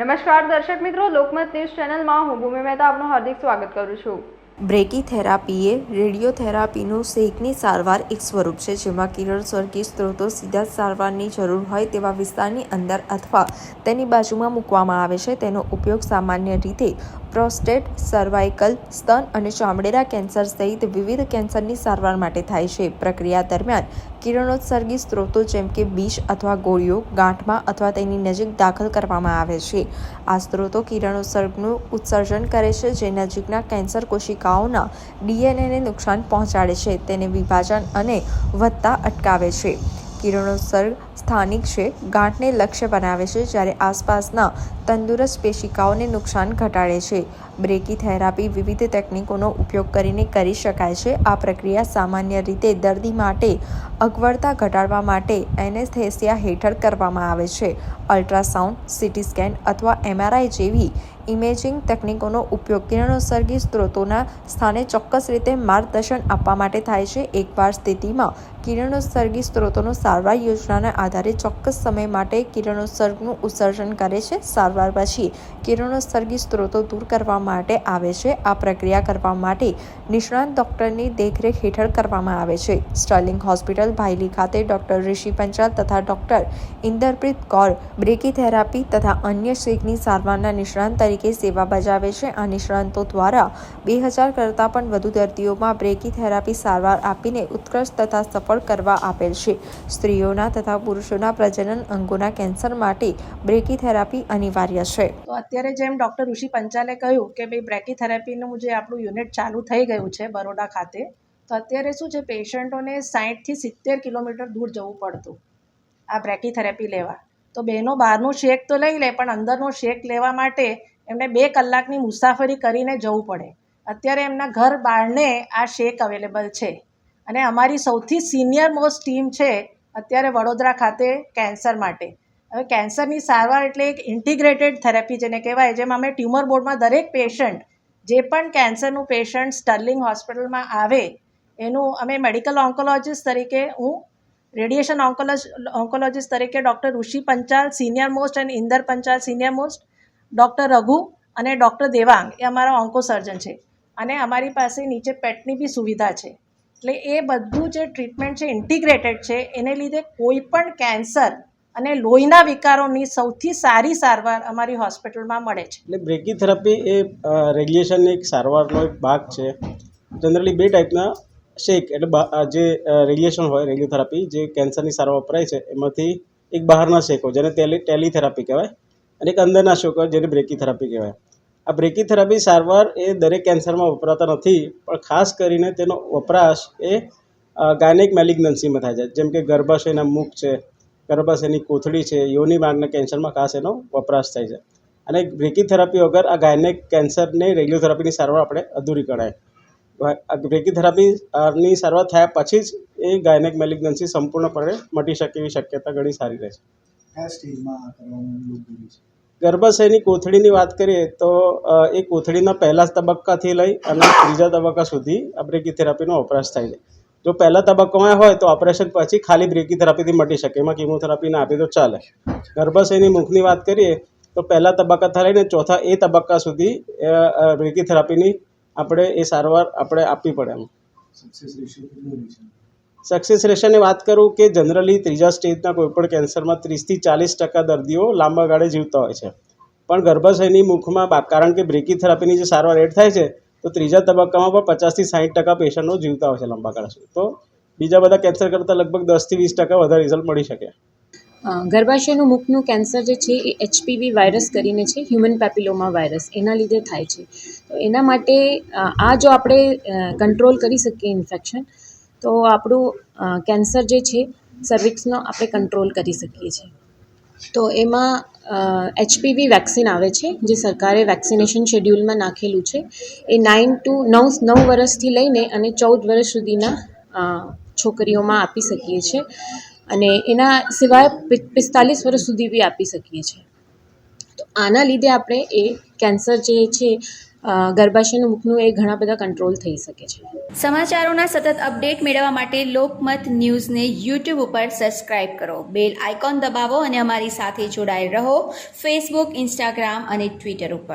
નમસ્કાર દર્શક મિત્રો, લોકમત ન્યૂઝ ચેનલમાં હું ભૂમિ મહેતા આપનું હાર્દિક સ્વાગત કરું છું. બ્રેકીથેરાપી એ રેડિયોથેરાપીનું શેકની સારવાર એક સ્વરૂપ છે, જેમાં કિરણોત્સર્ગી સ્ત્રોતો સીધા સારવારની જરૂર હોય તેવા વિસ્તારની અંદર અથવા તેની બાજુમાં મૂકવામાં આવે છે. તેનો ઉપયોગ સામાન્ય રીતે પ્રોસ્ટેટ, સર્વાઇકલ, સ્તન અને ચામડીના કેન્સર સહિત વિવિધ કેન્સરની સારવાર માટે થાય છે. પ્રક્રિયા દરમિયાન કિરણોત્સર્ગી સ્ત્રોતો જેમ કે બીજ અથવા ગોળીઓ ગાંઠમાં અથવા તેની નજીક દાખલ કરવામાં આવે છે. આ સ્ત્રોતો કિરણોત્સર્ગનું ઉત્સર્જન કરે છે, જે નજીકના કેન્સર કોશિકાઓના ડીએનએને નુકસાન પહોંચાડે છે, તેને વિભાજન અને વધતા અટકાવે છે. કિરણોત્સર્ગ સ્થાનિક છે. ગાંઠને લક્ષ્ય બનાવે છે જ્યારે આસપાસના તંદુરસ્ત પેશિકાઓને નુકસાન ઘટાડે છે. બ્રેકી થેરાપી વિવિધ ટેકનિકોનો ઉપયોગ કરીને કરી શકાય છે. આ પ્રક્રિયા સામાન્ય રીતે દર્દી માટે અગવડતા ઘટાડવા માટે એનેસ્થેસિયા હેઠળ કરવામાં આવે છે. અલ્ટ્રાસાઉન્ડ, સીટી સ્કેન અથવા એમઆરઆઈ જેવી ઇમેજિંગ તકનિકોનો ઉપયોગ કિરણોત્સર્ગી સ્ત્રોતોના સ્થાને ચોક્કસ રીતે માર્ગદર્શન આપવા માટે થાય છે. એકવાર સ્થિતિમાં કિરણોત્સર્ગી સ્ત્રોતોનો સારવાર યોજનાના આધારે ચોક્કસ સમય માટે કિરણોત્સર્ગનું ઉત્સર્જન કરે છે. સારવાર પછી કિરણોત્સર્ગી સ્ત્રોતો દૂર કરવા માટે આવે છે. આ પ્રક્રિયા કરવા માટે નિષ્ણાંત ડૉક્ટરની દેખરેખ હેઠળ કરવામાં આવે છે. સ્ટર્લિંગ હોસ્પિટલ, ભાયલી ખાતે ડૉક્ટર ઋષિ પંચાલ તથા ડૉક્ટર ઇન્દરપ્રીત કૌર બ્રેકીથેરાપી તથા અન્ય શેકની સારવારના નિષ્ણાંત તરીકે સેવા બજાવે છે. આ નિષ્ણાંતો દ્વારા બે હજાર કરતાં પણ વધુ દર્દીઓમાં બ્રેકીથેરાપી સારવાર આપીને ઉત્કૃષ્ટ તથા સફળ કરવા આપેલ છે. સ્ત્રીઓના તથા પુરુષોના પ્રજનન અંગોના કેન્સર માટે બ્રેકીથેરાપી અનિવાર્ય છે. તો અત્યારે જેમ ડૉક્ટર ઋષિ પંચાલે કહ્યું કે ભાઈ બ્રેકીથેરાપીનું જે આપણું યુનિટ ચાલુ થઈ ગયું છે બરોડા ખાતે, તો અત્યારે શું છે, પેશન્ટોને સાઠથી સિત્તેર કિલોમીટર દૂર જવું પડતું આ બ્રેકીથેરાપી લેવા. તો બહેનો બહારનું શેક તો લઈ લે, પણ અંદરનો શેક લેવા માટે એમને બે કલાકની મુસાફરી કરીને જવું પડે. અત્યારે એમના ઘર બહારને આ શેક અવેલેબલ છે. અને અમારી સૌથી સિનિયર મોસ્ટ ટીમ છે અત્યારે વડોદરા ખાતે કેન્સર માટે. હવે કેન્સરની સારવાર એટલે એક ઇન્ટિગ્રેટેડ થેરેપી જેને કહેવાય, જેમ અમે ટ્યુમર બોર્ડમાં દરેક પેશન્ટ જે પણ કેન્સરનું પેશન્ટ સ્ટર્લિંગ હોસ્પિટલમાં આવે, એનું અમે મેડિકલ ઓન્કોલોજિસ્ટ તરીકે, હું રેડિયેશન ઓન્કોલોજ ઓન્કોલોજિસ્ટ તરીકે doctor Rishi Panchal senior most અને Inder Panchal senior most doctor Raghu અને ડૉક્ટર દેવાંગ, એ અમારા ઓન્કો સર્જન છે. અને અમારી પાસે નીચે પેટની બી સુવિધા છે. એટલે એ બધું જે ટ્રીટમેન્ટ છે ઇન્ટિગ્રેટેડ છે, એને લીધે કોઈ પણ કેન્સર અને લોહીના વિકારોની સૌથી સારી સારવાર અમારી હોસ્પિટલમાં મળે છે. એટલે બ્રેકીથેરાપી એ રેડિયેશનની એક સારવારનો એક ભાગ છે. જનરલી બે ટાઈપના શેક એટલે જે રેડિયેશન હોય રેડિયોથેરાપી જે કેન્સરની સારવાર વપરાય છે, એમાંથી એક બહારના શેકો જેને ટેલી ટેલીથેરાપી કહેવાય, અને એક અંદરના શેકો જેને બ્રેકીથેરાપી કહેવાય. આ બ્રેકીથેરાપી સારવાર એ દરેક કેન્સરમાં વપરાતા નથી, પણ ખાસ કરીને તેનો વપરાશ એ ગાયનેક મેલિગ્નન્સીમાં થાય છે. જેમ કે ગર્ભાશયના મુખ છે, ગર્ભાશયની કોથળી છે, યોની માર્ગના કેન્સરમાં ખાસ એનો વપરાશ થાય છે. અને બ્રેકીથેરાપી વગર આ ગાયનેક કેન્સરને રેડિયોથેરાપીની સારવાર આપણે અધૂરી ગણાય. આ બ્રેકીથેરાપી ની સારવાર થયા પછી જ એ ગાયનેક મેલિગ્નન્સી સંપૂર્ણપણે મટી શકે એવી શક્યતા ઘણી સારી રહે છે. સ્ટેજમાં કરવાનું છે? ગર્ભાશયની કોથળીની વાત કરીએ તો એ કોથળીના પહેલા તબક્કાથી લઈ અને ત્રીજા તબક્કા સુધી આ બ્રેકીથેરાપીનો વપરાશ થાય છે. જો પહેલા તબક્કામાં હોય તો ઓપરેશન પછી ખાલી બ્રેકીથેરાપીથી મટી શકે. એમાં કીમોથેરાપીને આપે તો ચાલે. ગર્ભાશયની મુખની વાત કરીએ તો પહેલા તબક્કાથી લઈને ચોથા એ તબક્કા સુધી બ્રેકીથેરાપીની આપણે એ સારવાર આપણે આપવી પડે એમ. સક્સેસ રેશિયોની વાત કરું કે જનરલી ત્રીજા સ્ટેજના કોઈપણ કેન્સરમાં ત્રીસથી ચાલીસ ટકા દર્દીઓ લાંબા ગાળે જીવતા હોય છે. પણ ગર્ભાશયની મુખમાં કારણ કે બ્રેકી થેરાપીની જે સારવાર એડ થાય છે, તો ત્રીજા તબક્કામાં પણ પચાસથી સાઠ ટકા પેશન્ટો જીવતા હોય છે લાંબા ગાળા. તો બીજા બધા કેન્સર કરતાં લગભગ દસથી વીસ ટકા વધારે રિઝલ્ટ મળી શકે. ગર્ભાશયનું મુખનું કેન્સર જે છે એ એચપીવી વાયરસ કરીને છે હ્યુમન પેપિલોમા વાયરસ એના લીધે થાય છે. તો એના માટે આ જો આપણે કંટ્રોલ કરી શકીએ ઇન્ફેક્શન તો આપણું કેન્સર જે છે સર્વિક્સનો આપણે કંટ્રોલ કરી શકીએ છીએ. તો એમાં એચપીવી વેક્સિન આવે છે, જે સરકારે વેક્સિનેશન શેડ્યુલમાં નાખેલું છે. એ નાઇન ટુ નવ નવ વર્ષથી લઈને અને ચૌદ વર્ષ સુધીના છોકરીઓમાં આપી શકીએ છીએ. અને એના સિવાય પિસ્તાલીસ વર્ષ સુધી બી આપી શકીએ છીએ. તો આના લીધે આપણે એ કેન્સર જે છે ગર્ભાશયનું મુખનું એ ઘણા બધા કંટ્રોલ થઈ શકે છે. સમાચારોના સતત અપડેટ મેળવવા માટે લોકમત ન્યૂઝને યુટ્યુબ ઉપર સબસ્ક્રાઇબ કરો. બેલ આઇકોન દબાવો અને અમારી સાથે જોડાયેલ રહો. ફેસબુક ઇન્સ્ટાગ્રામ અને ટ્વિટર ઉપર.